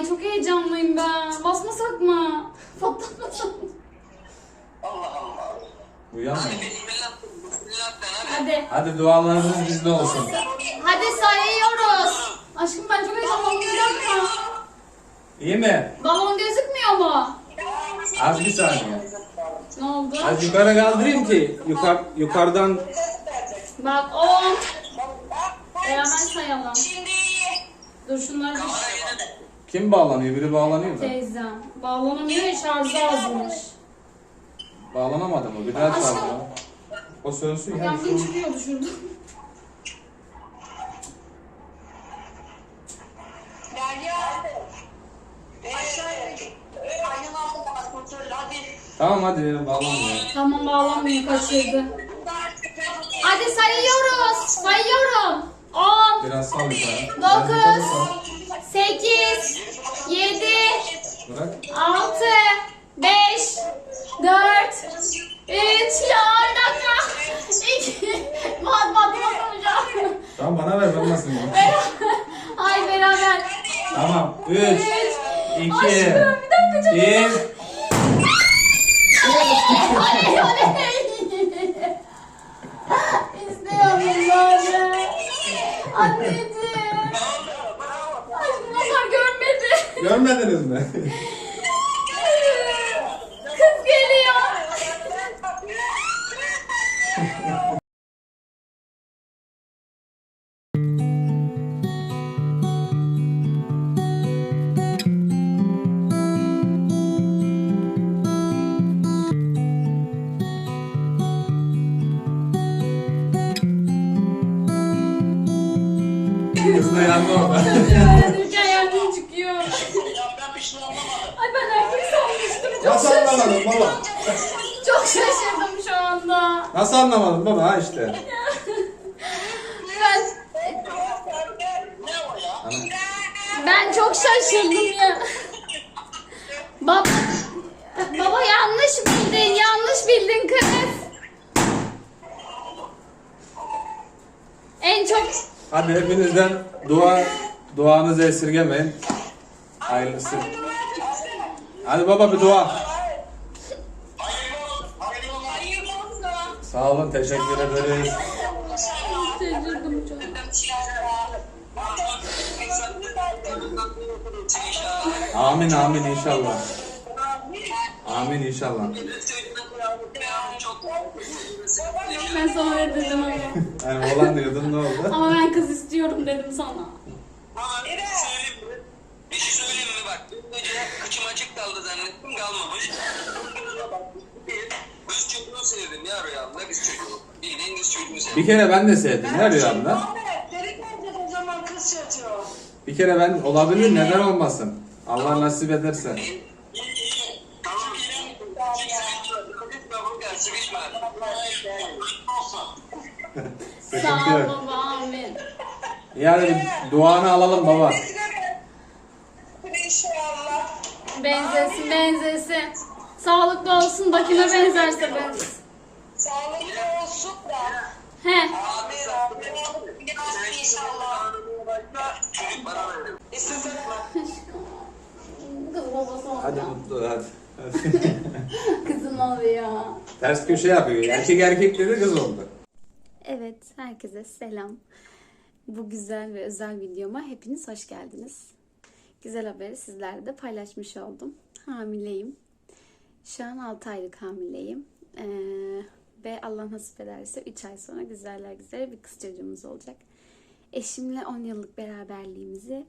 Ay çok heyecanlıyım ben. Basmasak mı? Patlatmasak mı? Uyanma. Bismillah. Bismillah sen hadi. Hadi. Hadi dualarınız bizde olsun. Hadi sayıyoruz. Aşkım ben çok heyecanlıyım. Görüyor musun? İyi mi? Balon gözükmüyor mu? Az bir saniye. Ne oldu? Az yukarı kaldırayım ki yukar, yukarıdan Bak 10. Beraber sayalım. Şimdi Dur şunları bir yine kim bağlanıyor? Biri bağlanıyor da. teyzem. Bağlanamıyor ya şarjı azmış. Bağlanamadı mı? Bir daha Aşkım. O sönsün ya. Yangın çıkıyordu şurada. Derya. Aşağıya. Aynen aldım kontrol hadi. Tamam hadi ya bağlanmıyor. Tamam bağlanmıyor kaçırdı. Hadi sayıyoruz. Sayıyorum. 10, Biraz sal yukarı. Dokuz. Biraz yukarı sal. 8, 7, Bırak. 6, 5, 4, 3, ya bir dakika. 2, mat mat yapacağım. Tamam bana ver ben nasıl yiyeyim? Ay beraber. Tamam. 3, 2, Aşkım bir dakika çok 1. Oley oley. İstiyorum böyle. Anneciğim. Aşkım onlar görmedi. Görmediniz mi? Kız geliyor. Kız da yandı orada. şey anlamadım. Ay ben erkek sanmıştım. Çok Nasıl anlamadın baba? Çok şaşırdım şu anda. Nasıl anlamadın baba ha işte. Ben, Ne o ya? ben çok şaşırdım ya. Bab Baba yanlış bildin, yanlış bildin kız. En çok Hadi hepinizden dua duanızı esirgemeyin. Hayırlısı. Hadi baba bir dua. Sağ olun teşekkür ederiz. Amin amin inşallah. Amin inşallah. Ben sana öyle dedim ama. Yani olan diyordun ne oldu? Ama ben kız istiyorum dedim sana. Bir şey söyleyeyim mi bak? Dün gece kıçım açık kaldı zannettim kalmamış. Kız çocuğunu sevdim ya rüyamda kız çocuğu. Bildiğin kız çocuğunu sevdim. Bir kere ben de sevdim her rüyamda. Dedik bence o zaman kız çocuğu. Bir kere ben olabilir neden olmasın. Allah nasip ederse. Sıkıntı Sağ ol yok. baba, amin. Yani duanı alalım baba. İnşallah. Benzesin, benzesin. Sağlıklı olsun kime benzerse benzesin. Sağlıklı olsun da. He. Kız babası oldu. Hadi mutlu hadi. hadi. Kızım oluyor. Ters köşe yapıyor. Erkek erkek dedi kız oldu. Evet, herkese selam. Bu güzel ve özel videoma hepiniz hoş geldiniz. Güzel haberi sizlerle de paylaşmış oldum. Hamileyim. Şu an 6 aylık hamileyim. Ee, ve Allah nasip ederse 3 ay sonra güzeller güzel bir kız çocuğumuz olacak. Eşimle 10 yıllık beraberliğimizi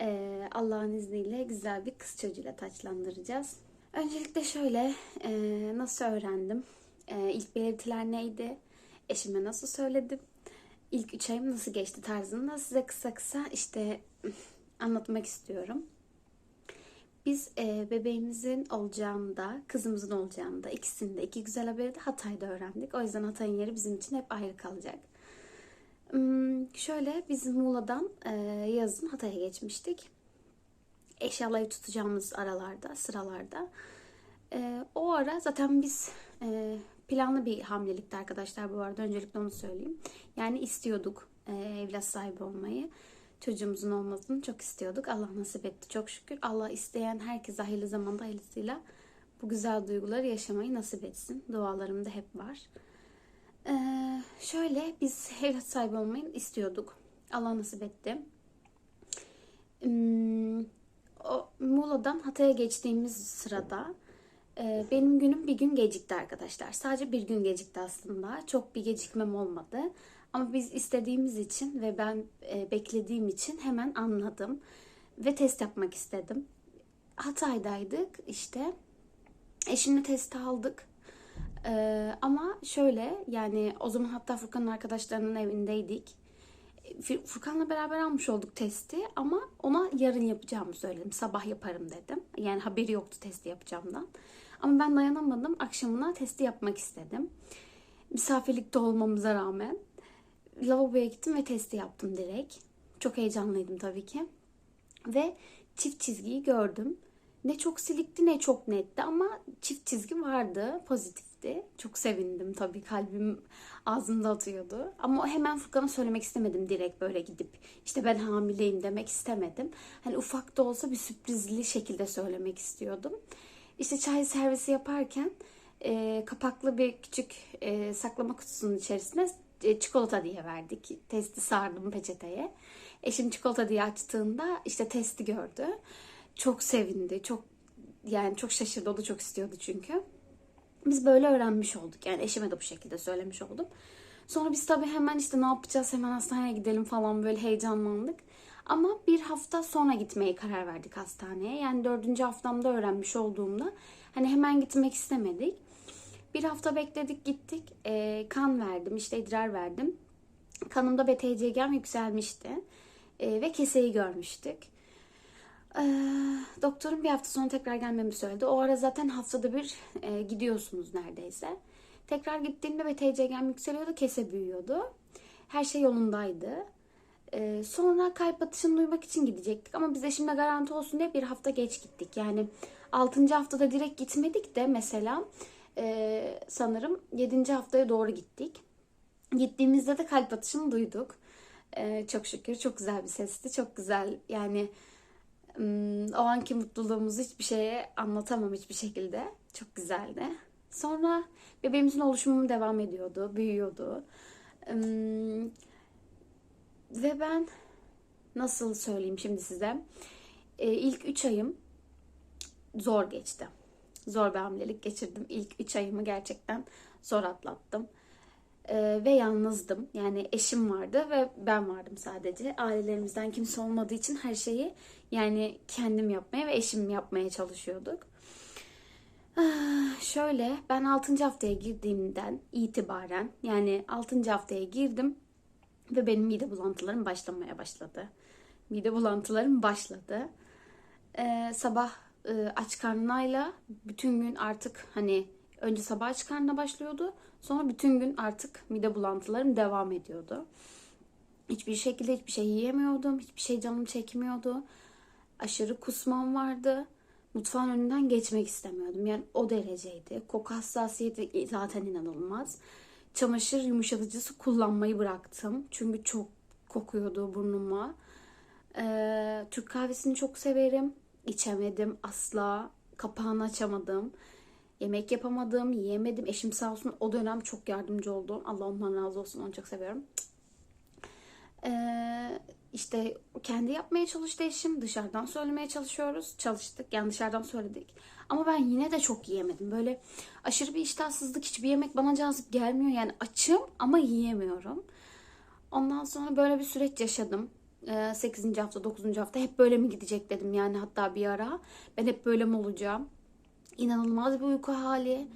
e, Allah'ın izniyle güzel bir kız çocuğuyla taçlandıracağız. Öncelikle şöyle e, nasıl öğrendim? E, ilk belirtiler neydi? Eşime nasıl söyledim? İlk 3 ayım nasıl geçti tarzında size kısa kısa işte anlatmak istiyorum. Biz e, bebeğimizin olacağında, kızımızın olacağında ikisinde iki güzel haberi de Hatay'da öğrendik. O yüzden Hatay'ın yeri bizim için hep ayrı kalacak. Hmm, şöyle biz Muğla'dan e, yazın Hatay'a geçmiştik. Eşyaları tutacağımız aralarda, sıralarda. E, o ara zaten biz e, planlı bir hamilelikti arkadaşlar bu arada. Öncelikle onu söyleyeyim. Yani istiyorduk e, evlat sahibi olmayı. Çocuğumuzun olmasını çok istiyorduk. Allah nasip etti çok şükür. Allah isteyen herkese hayırlı zamanda hayırlısıyla bu güzel duyguları yaşamayı nasip etsin. Dualarım da hep var. Ee, şöyle biz evlat sahibi olmayı istiyorduk. Allah nasip etti. Hmm, o Muğla'dan Hatay'a geçtiğimiz sırada e, benim günüm bir gün gecikti arkadaşlar. Sadece bir gün gecikti aslında. Çok bir gecikmem olmadı. Ama biz istediğimiz için ve ben e, beklediğim için hemen anladım. Ve test yapmak istedim. Hatay'daydık işte. Eşimle testi aldık. Ee, ama şöyle yani o zaman hatta Furkan'ın arkadaşlarının evindeydik. Fur- Furkan'la beraber almış olduk testi ama ona yarın yapacağımı söyledim. Sabah yaparım dedim. Yani haberi yoktu testi yapacağımdan. Ama ben dayanamadım. Akşamına testi yapmak istedim. Misafirlikte olmamıza rağmen lavaboya gittim ve testi yaptım direkt. Çok heyecanlıydım tabii ki. Ve çift çizgiyi gördüm. Ne çok silikti ne çok netti ama çift çizgi vardı, pozitifti. Çok sevindim tabii kalbim ağzımda atıyordu. Ama hemen Furkan'a söylemek istemedim direkt böyle gidip işte ben hamileyim demek istemedim. Hani ufak da olsa bir sürprizli şekilde söylemek istiyordum. İşte çay servisi yaparken e, kapaklı bir küçük e, saklama kutusunun içerisine çikolata diye verdik. Testi sardım peçeteye. Eşim çikolata diye açtığında işte testi gördü. Çok sevindi. Çok yani çok şaşırdı. O da çok istiyordu çünkü. Biz böyle öğrenmiş olduk. Yani eşime de bu şekilde söylemiş oldum. Sonra biz tabii hemen işte ne yapacağız hemen hastaneye gidelim falan böyle heyecanlandık. Ama bir hafta sonra gitmeye karar verdik hastaneye. Yani dördüncü haftamda öğrenmiş olduğumda hani hemen gitmek istemedik. Bir hafta bekledik gittik. Ee, kan verdim işte idrar verdim. Kanımda BTCG'm yükselmişti. Ee, ve keseyi görmüştük. Ee, doktorum bir hafta sonra tekrar gelmemi söyledi. O ara zaten haftada bir e, gidiyorsunuz neredeyse. Tekrar gittiğimde BTCG'm yükseliyordu, kese büyüyordu. Her şey yolundaydı. Ee, sonra kalp atışını duymak için gidecektik ama biz eşimle garanti olsun diye bir hafta geç gittik. Yani 6. haftada direkt gitmedik de mesela e, sanırım 7. haftaya doğru gittik. Gittiğimizde de kalp atışını duyduk. Ee, çok şükür çok güzel bir sesti. Çok güzel yani o anki mutluluğumuzu hiçbir şeye anlatamam hiçbir şekilde. Çok güzeldi. Sonra bebeğimizin oluşumu devam ediyordu, büyüyordu. Ve ben nasıl söyleyeyim şimdi size? Ee, ilk 3 ayım zor geçti. Zor bir hamilelik geçirdim. İlk 3 ayımı gerçekten zor atlattım. Ee, ve yalnızdım. Yani eşim vardı ve ben vardım sadece. Ailelerimizden kimse olmadığı için her şeyi yani kendim yapmaya ve eşim yapmaya çalışıyorduk. Ah, Şöyle ben 6. haftaya girdiğimden itibaren yani 6. haftaya girdim ve benim mide bulantılarım başlamaya başladı. Mide bulantılarım başladı. Ee, sabah e, aç karnıyla bütün gün artık hani önce sabah aç karnına başlıyordu. Sonra bütün gün artık mide bulantılarım devam ediyordu. Hiçbir şekilde hiçbir şey yiyemiyordum. Hiçbir şey canım çekmiyordu. Aşırı kusmam vardı. Mutfağın önünden geçmek istemiyordum. Yani o dereceydi. Koku hassasiyeti zaten inanılmaz. Çamaşır yumuşatıcısı kullanmayı bıraktım. Çünkü çok kokuyordu burnuma. Ee, Türk kahvesini çok severim. İçemedim asla. Kapağını açamadım. Yemek yapamadım, yiyemedim. Eşim sağ olsun o dönem çok yardımcı oldu. Allah ondan razı olsun. Onu çok seviyorum. Ee, işte kendi yapmaya çalıştı eşim. Dışarıdan söylemeye çalışıyoruz. Çalıştık. Yani dışarıdan söyledik. Ama ben yine de çok yiyemedim. Böyle aşırı bir iştahsızlık. Hiçbir yemek bana cazip gelmiyor. Yani açım ama yiyemiyorum. Ondan sonra böyle bir süreç yaşadım. 8. hafta, 9. hafta hep böyle mi gidecek dedim yani hatta bir ara. Ben hep böyle mi olacağım? İnanılmaz bir uyku hali.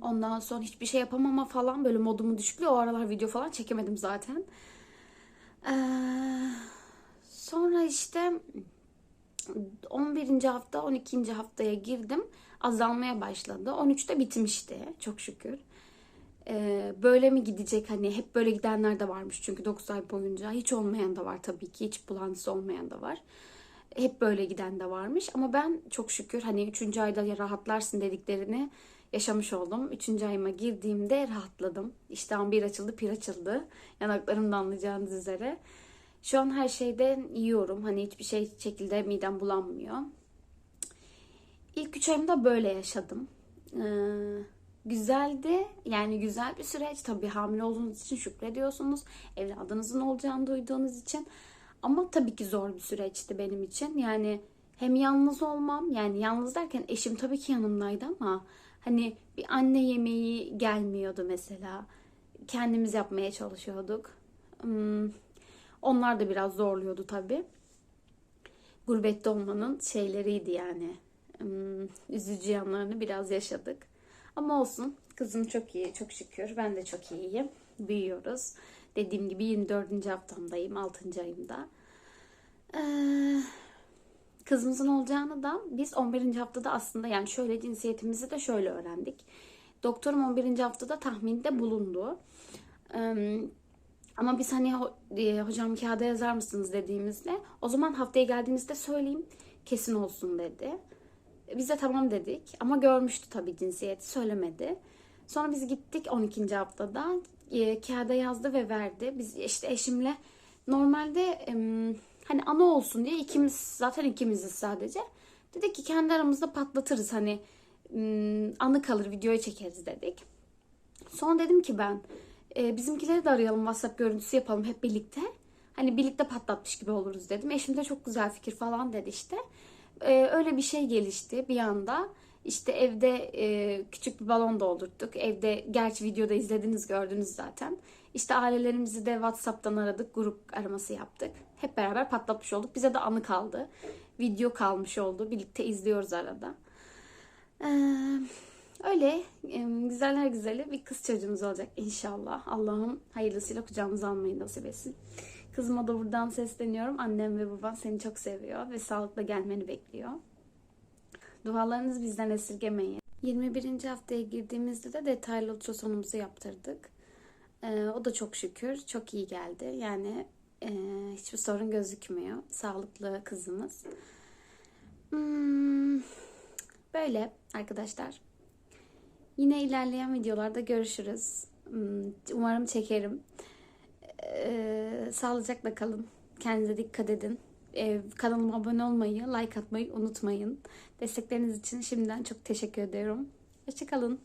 Ondan sonra hiçbir şey yapamama falan böyle modumu düşüklüğü. O aralar video falan çekemedim zaten. Ee, sonra işte 11. hafta 12. haftaya girdim. Azalmaya başladı. 13'te bitmişti çok şükür. Ee, böyle mi gidecek hani hep böyle gidenler de varmış çünkü 9 ay boyunca. Hiç olmayan da var tabii ki. Hiç bulantısı olmayan da var. Hep böyle giden de varmış ama ben çok şükür hani 3. ayda rahatlarsın dediklerini yaşamış oldum. 3. ayıma girdiğimde rahatladım. İştahım bir açıldı, bir açıldı. Yanaklarımda anlayacağınız üzere. Şu an her şeyden yiyorum. Hani hiçbir şey şekilde midem bulanmıyor. İlk üç ayımda böyle yaşadım. Ee, güzeldi. Yani güzel bir süreç. Tabii hamile olduğunuz için şükrediyorsunuz. Evladınızın olacağını duyduğunuz için. Ama tabii ki zor bir süreçti benim için. Yani hem yalnız olmam. Yani yalnız derken eşim tabii ki yanımdaydı ama hani bir anne yemeği gelmiyordu mesela. Kendimiz yapmaya çalışıyorduk. Hmm, onlar da biraz zorluyordu tabii. Gurbette olmanın şeyleriydi yani. Hmm, üzücü yanlarını biraz yaşadık. Ama olsun. Kızım çok iyi, çok şükür. Ben de çok iyiyim. Büyüyoruz. Dediğim gibi 24. haftamdayım, 6. ayımda. Ee, kızımızın olacağını da biz 11. haftada aslında yani şöyle cinsiyetimizi de şöyle öğrendik. Doktorum 11. haftada tahminde bulundu. Ee, ama biz hani e, hocam kağıda yazar mısınız dediğimizde o zaman haftaya geldiğinizde söyleyeyim kesin olsun dedi. Biz de tamam dedik ama görmüştü tabii cinsiyeti söylemedi. Sonra biz gittik 12. haftada e, kağıda yazdı ve verdi. Biz işte eşimle normalde em, hani ana olsun diye ikimiz zaten ikimiziz sadece. Dedik ki kendi aramızda patlatırız hani anı kalır videoya çekeriz dedik. Sonra dedim ki ben e, bizimkileri de arayalım WhatsApp görüntüsü yapalım hep birlikte. Hani birlikte patlatmış gibi oluruz dedim. Eşim de çok güzel fikir falan dedi işte. E, öyle bir şey gelişti bir anda. İşte evde e, küçük bir balon doldurttuk. Evde gerçi videoda izlediniz gördünüz zaten. İşte ailelerimizi de WhatsApp'tan aradık. Grup araması yaptık. Hep beraber patlatmış olduk. Bize de anı kaldı. Video kalmış oldu. Birlikte izliyoruz arada. Ee, öyle e, güzeller güzeli bir kız çocuğumuz olacak inşallah. Allah'ım hayırlısıyla kucağımıza almayı nasip etsin. Kızıma da buradan sesleniyorum. Annem ve babam seni çok seviyor ve sağlıkla gelmeni bekliyor. Dualarınızı bizden esirgemeyin. 21. haftaya girdiğimizde de detaylı ultrasonumuzu yaptırdık. Ee, o da çok şükür çok iyi geldi. Yani e, hiçbir sorun gözükmüyor. Sağlıklı kızımız. Hmm, böyle arkadaşlar. Yine ilerleyen videolarda görüşürüz. Hmm, Umarım çekerim. Ee, sağlıcakla kalın. Kendinize dikkat edin. Ee, kanalıma abone olmayı, like atmayı unutmayın. Destekleriniz için şimdiden çok teşekkür ediyorum. Hoşçakalın.